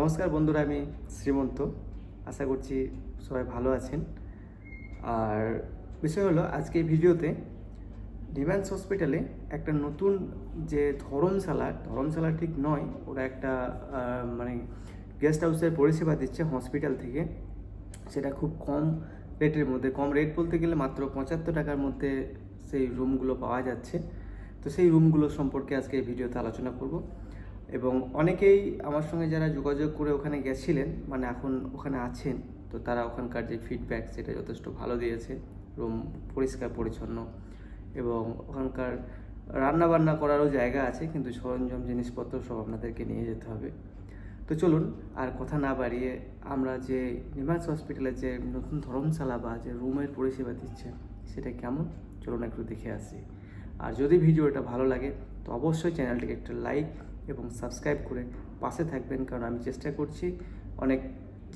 নমস্কার বন্ধুরা, আমি শ্রীমন্ত। আশা করছি সবাই ভালো আছেন। আর বিষয় হলো আজকে ভিডিওতে ডিম্যান্স হসপিটালে একটা নতুন যে ধর্মশালা, ধরমশালা ঠিক নয়, ওরা একটা মানে গেস্ট হাউসের পরিষেবা দিচ্ছে হসপিটাল থেকে। সেটা খুব কম রেটের মধ্যে, কম রেট বলতে গেলে মাত্র পঁচাত্তর টাকার মধ্যে সেই রুমগুলো পাওয়া যাচ্ছে। তো সেই রুমগুলো সম্পর্কে আজকে ভিডিওতে আলোচনা করব। এবং অনেকেই আমার সঙ্গে যারা যোগাযোগ করে ওখানে গেছিলেন মানে এখন ওখানে আছেন, তো তারা ওখানকার যে ফিডব্যাক সেটা যথেষ্ট ভালো দিয়েছে, রুম পরিষ্কার পরিচ্ছন্ন এবং ওখানকার রান্না বান্না করারও জায়গা আছে, কিন্তু সরঞ্জাম জিনিসপত্র সব আপনাদেরকে নিয়ে যেতে হবে। তো চলুন, আর কথা না বাড়িয়ে আমরা যে নিমাস হসপিটালে যে নতুন ধর্মশালা বা যে রুমের পরিষেবা দিচ্ছে, সেটা কেমন? চলুন একটু দেখে আসি। আর যদি ভিডিওটা ভালো লাগে, তো অবশ্যই চ্যানেলটিকে একটা লাইক এবং সাবস্ক্রাইব করে পাশে থাকবেন, কারণ আমি চেষ্টা করছি অনেক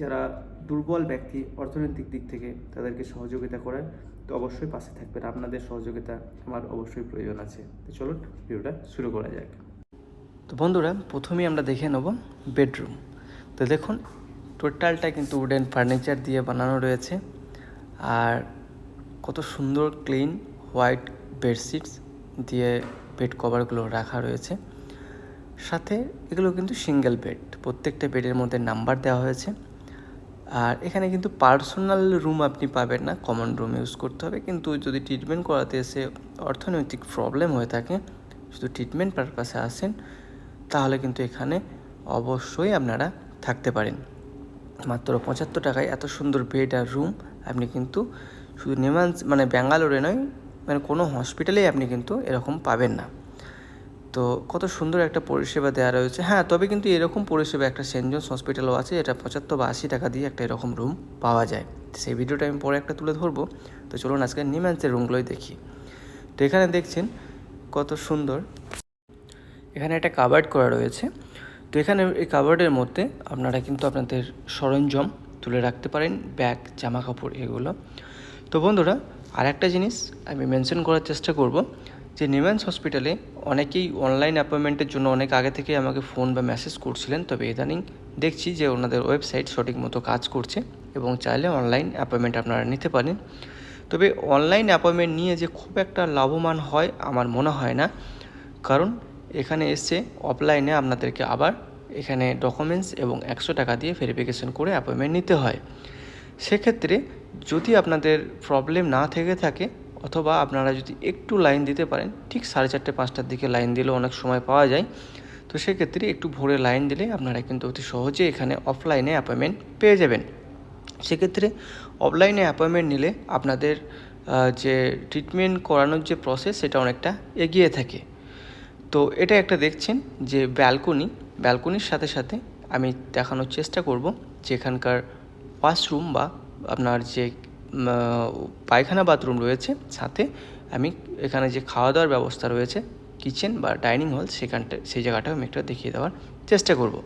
যারা দুর্বল ব্যক্তি অর্থনৈতিক দিক থেকে তাদেরকে সহযোগিতা করার। তো অবশ্যই পাশে থাকবেন, আপনাদের সহযোগিতা আমার অবশ্যই প্রয়োজন আছে। তো চলুন, ভিডিওটা শুরু করা যাক। তো বন্ধুরা, প্রথমেই আমরা দেখে নেব বেডরুম। তো দেখুন, টোটালটা কিন্তু উডেন ফার্নিচার দিয়ে বানানো রয়েছে। আর কত সুন্দর, ক্লিন, হোয়াইট বেডশিটস দিয়ে বেড কভারগুলো রাখা রয়েছে। সাথে এগুলো কিন্তু সিঙ্গেল বেড প্রত্যেকটা বেডের মধ্যে নাম্বার দেওয়া হয়েছে। আর এখানে কিন্তু পার্সোনাল রুম আপনি পাবেন না কমন রুম ইউজ করতে হবে। কিন্তু যদি ট্রিটমেন্ট করাতে এসে অর্থনৈতিক প্রবলেম হয়ে থাকে, শুধু ট্রিটমেন্ট পারপাসে আসেন, তাহলে কিন্তু এখানে অবশ্যই আপনারা থাকতে পারেন। মাত্র পঁচাত্তর টাকায় এত সুন্দর বেড আর রুম আপনি কিন্তু শুধু নিমান্স মানে ব্যাঙ্গালোরে নয় মানে কোনো হসপিটালেই আপনি কিন্তু এরকম পাবেন না। তো কত সুন্দর একটা পরিষেবা দেওয়া রয়েছে। হ্যাঁ তবে কিন্তু এরকম পরিষেবা একটা সেন্ট জনস হসপিটালও আছে এটা পঁচাত্তর বা আশি টাকা দিয়ে একটা এরকম রুম পাওয়া যায়। সেই ভিডিওটা আমি পরে একটা তুলে ধরবো। তো চলুন আজকে নিম্যান্সের রুমগুলোই দেখি। তো এখানে দেখছেন কত সুন্দর। এখানে একটা কাবার্ড করা রয়েছে। তো এখানে এই কাবার্ডের মধ্যে আপনারা কিন্তু আপনাদের সরঞ্জাম তুলে রাখতে পারেন, ব্যাগ জামা কাপড় এগুলো। তো বন্ধুরা আর একটা জিনিস আমি মেনশন করার চেষ্টা করব। যে নিম্যান্স হসপিটালে অনেকেই অনলাইন অ্যাপয়েন্টমেন্টের জন্য অনেক আগে থেকে আমাকে ফোন বা মেসেজ করছিলেন। তবে ইদানিং দেখছি যে ওনাদের ওয়েবসাইট সঠিক মতো কাজ করছে এবং চাইলে অনলাইন অ্যাপয়েন্টমেন্ট আপনারা নিতে পারেন। তবে অনলাইন অ্যাপয়েন্টমেন্ট নিয়ে যে খুব একটা লাভবান হয় আমার মনে হয় না। কারণ এখানে এসে অফলাইনে আপনাদেরকে আবার এখানে ডকুমেন্টস এবং একশো টাকা দিয়ে ভেরিফিকেশন করে অ্যাপয়েন্টমেন্ট নিতে হয়। সেক্ষেত্রে যদি আপনাদের প্রবলেম না থেকে থাকে অথবা আপনারা যদি একটু লাইন দিতে পারেন, ঠিক সাড়ে চারটে, পাঁচটার দিকে লাইন দিলেও অনেক সময় পাওয়া যায়। তো সেক্ষেত্রে একটু ভোরে লাইন দিলে আপনারা কিন্তু অতি সহজে এখানে অফলাইনে অ্যাপয়েন্টমেন্ট পেয়ে যাবেন। সেক্ষেত্রে অফলাইনে অ্যাপয়েন্টমেন্ট নিলে আপনাদের যে ট্রিটমেন্ট করানোর যে প্রসেস সেটা অনেকটা এগিয়ে থাকে। তো এটা একটা দেখছেন যে ব্যালকনি ব্যালকনির সাথে সাথে আমি দেখানোর চেষ্টা করব যে এখানকার ওয়াশরুম বা আপনার যে পায়খানা বাথরুম রয়েছে। সাথে আমি এখানে যে খাওয়া দাওয়ার ব্যবস্থা রয়েছে, কিচেন বা ডাইনিং হল, সেখানটা সেই জায়গাটাও আমি একটা দেখিয়ে দেওয়ার চেষ্টা করব।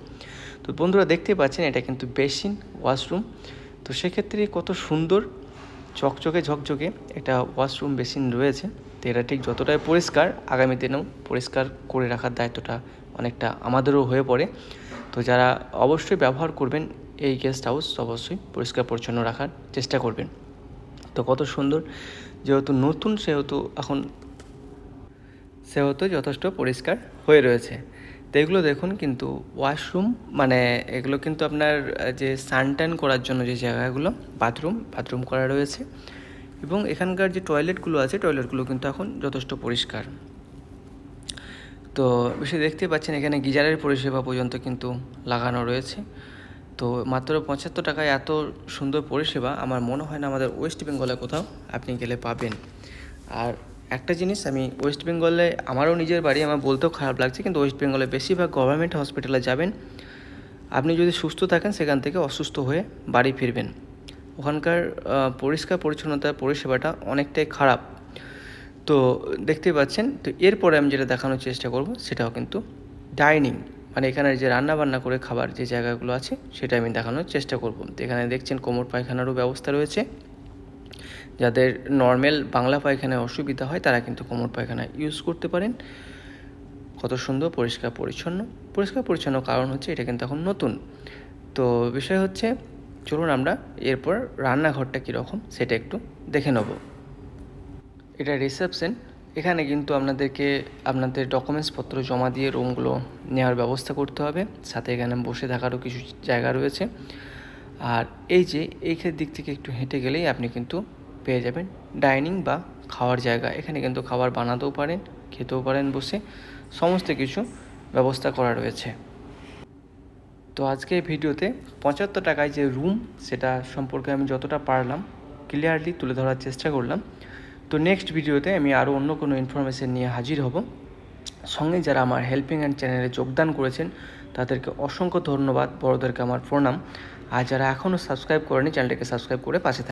তো বন্ধুরা দেখতে পাচ্ছেন, এটা কিন্তু বেসিন ওয়াশরুম। তো সেক্ষেত্রে কত সুন্দর চকচকে ঝকঝকে একটা ওয়াশরুম বেসিন রয়েছে। তো এটা ঠিক যতটাই পরিষ্কার, আগামী দিনেও পরিষ্কার করে রাখার দায়িত্বটা অনেকটা আমাদেরও হয়ে পড়ে। তো যারা অবশ্যই ব্যবহার করবেন এই গেস্ট হাউস, অবশ্যই পরিষ্কার পরিচ্ছন্ন রাখার চেষ্টা করবেন। তো কত সুন্দর। যেহেতু নতুন, সেহেতু এখন সেহেতু যথেষ্ট পরিষ্কার হয়ে রয়েছে। তো এগুলো দেখুন কিন্তু ওয়াশরুম মানে এগুলো কিন্তু আপনার যে সানটান করার জন্য যে জায়গাগুলো বাথরুম বাথরুম করা রয়েছে। এবং এখানকার যে টয়লেটগুলো আছে টয়লেটগুলো কিন্তু এখন যথেষ্ট পরিষ্কার। তো বেশি দেখতে পাচ্ছেন এখানে গিজারের পরিষেবা পর্যন্ত কিন্তু লাগানো রয়েছে। তো মাত্র পঁচাত্তর টাকায় এত সুন্দর পরিষেবা, আমার মনে হয় না আমাদের ওয়েস্ট বেঙ্গলে কোথাও আপনি গেলে পাবেন। আর একটা জিনিস, আমি ওয়েস্ট বেঙ্গলে আমারও নিজের বাড়ি, আমার বলতেও খারাপ লাগছে, কিন্তু ওয়েস্ট বেঙ্গলে বেশিরভাগ গভর্নমেন্ট হসপিটালে যাবেন। আপনি যদি সুস্থ থাকেন, সেখান থেকে অসুস্থ হয়ে বাড়ি ফিরবেন। ওখানকার পরিষ্কার পরিচ্ছন্নতার পরিষেবাটা অনেকটাই খারাপ। তো দেখতেই পাচ্ছেন, তো এরপরে আমি যেটা দেখানোর চেষ্টা করব, সেটাও কিন্তু ডাইনিং মানে এখানে যে রান্না বান্না করে খাবার যে জায়গাগুলো আছে, সেটা আমি দেখানোর চেষ্টা করব। তো এখানে দেখছেন কোমর পায়খানারও ব্যবস্থা রয়েছে। যাদের নর্মাল বাংলা পায়খানায় অসুবিধা হয়, তারা কিন্তু কোমর পায়খানা ইউজ করতে পারেন। কত সুন্দর, পরিষ্কার, পরিচ্ছন্ন। পরিষ্কার, পরিচ্ছন্ন কারণ হচ্ছে এটা কিন্তু এখন নতুন। তো বিষয় হচ্ছে, চলুন আমরা এরপর রান্নাঘরটা কীরকম, সেটা একটু দেখে নেব। এটা রিসেপশন এখানে কিন্তু আপনাদেরকে আপনাদের ডকুমেন্টসপত্র জমা দিয়ে রুমগুলো নেওয়ার ব্যবস্থা করতে হবে। সাথে এখানে বসে থাকারও কিছু জায়গা রয়েছে। আর এই যে এই দিক থেকে একটু হেঁটে গেলেই আপনি কিন্তু পেয়ে যাবেন ডাইনিং বা খাওয়ার জায়গা। এখানে কিন্তু খাবার বানাতেও পারেন, খেতেও পারেন বসে। সমস্ত কিছু ব্যবস্থা করা রয়েছে। তো আজকে এই ভিডিওতে পঁচাত্তর টাকায় যে রুম সেটা সম্পর্কে আমি যতটা পারলাম ক্লিয়ারলি তুলে ধরার চেষ্টা করলাম। তো নেক্সট ভিডিওতে আমি আরও অন্য কোনো ইনফরমেশান নিয়ে হাজির হব সঙ্গে যারা আমার হেল্পিং অ্যান্ড চ্যানেলে যোগদান করেছেন, তাদেরকে অসংখ্য ধন্যবাদ বড়দেরকে আমার প্রণাম আর যারা এখনও সাবস্ক্রাইব করেনি চ্যানেলটাকে সাবস্ক্রাইব করে পাশে।